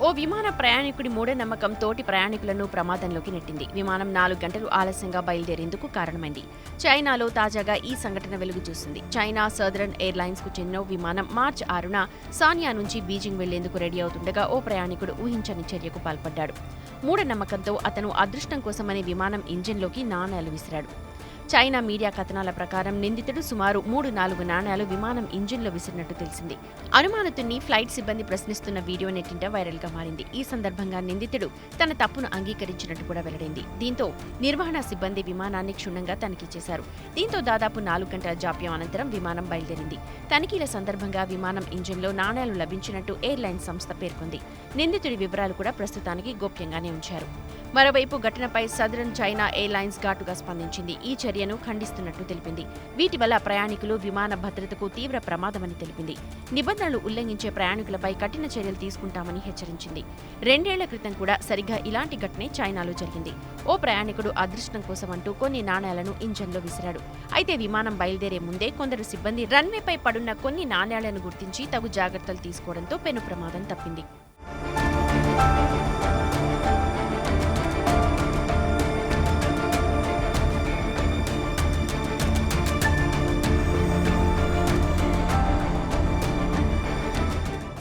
ఓ విమాన ప్రయాణికుడి మూఢనమ్మకం తోటి ప్రయాణికులను ప్రమాదంలోకి నెట్టింది. విమానం నాలుగు గంటలు ఆలస్యంగా బయలుదేరేందుకు కారణమైంది. చైనాలో తాజాగా ఈ సంఘటన వెలుగు చూసింది. చైనా సదరన్ ఎయిర్లైన్స్కు చెందిన విమానం మార్చి ఆరున సానియా నుంచి బీజింగ్ వెళ్ళేందుకు రెడీ అవుతుండగా ఓ ప్రయాణికుడు ఊహించని చర్యకు పాల్పడ్డాడు. మూఢనమ్మకంతో అతను అదృష్టం కోసమనే విమానం ఇంజిన్లోకి నాణేలు విసిరాడు. చైనా మీడియా కథనాల ప్రకారం నిందితుడు సుమారు మూడు నాలుగు నాణేలు విమానం ఇంజిన్లో విసిరినట్టు తెలిసింది. అనుమానితుణ్ణి ఫ్లైట్ సిబ్బంది ప్రశ్నిస్తున్న వీడియో నెట్టింట వైరల్గా మారింది. ఈ సందర్భంగా నిందితుడు తన తప్పును అంగీకరించినట్టు కూడా వెల్లడైంది. దీంతో నిర్వహణ సిబ్బంది విమానాన్ని క్షుణ్ణంగా తనిఖీ చేశారు. దీంతో దాదాపు నాలుగు గంటల జాప్యం అనంతరం విమానం బయలుదేరింది. తనిఖీల సందర్భంగా విమానం ఇంజిన్లో నాణేలు లభించినట్టు ఎయిర్లైన్స్ సంస్థ పేర్కొంది. నిందితుడి వివరాలు కూడా ప్రస్తుతానికి గోప్యంగానే ఉంచారు. మరోవైపు ఘటనపై సదరన్ చైనా ఎయిర్లైన్స్ ఘాటుగా స్పందించింది. ఈ చర్యను ఖండిస్తున్నట్టు తెలిపింది. వీటి వల్ల ప్రయాణికులు విమాన భద్రతకు తీవ్ర ప్రమాదమని తెలిపింది. నిబంధనలు ఉల్లంఘించే ప్రయాణికులపై కఠిన చర్యలు తీసుకుంటామని హెచ్చరించింది. రెండేళ్ళ క్రితం కూడా సరిగ్గా ఇలాంటి ఘటనే చైనాలో జరిగింది. ఓ ప్రయాణికుడు అదృష్టం కోసం అంటూ కొన్ని నాణేలను ఇంజన్లో విసిరాడు. అయితే విమానం బయలుదేరే ముందే కొందరు సిబ్బంది రన్వేపై పడున్న కొన్ని నాణేలను గుర్తించి తగు జాగ్రత్తలు తీసుకోవడంతో పెను ప్రమాదం తప్పింది.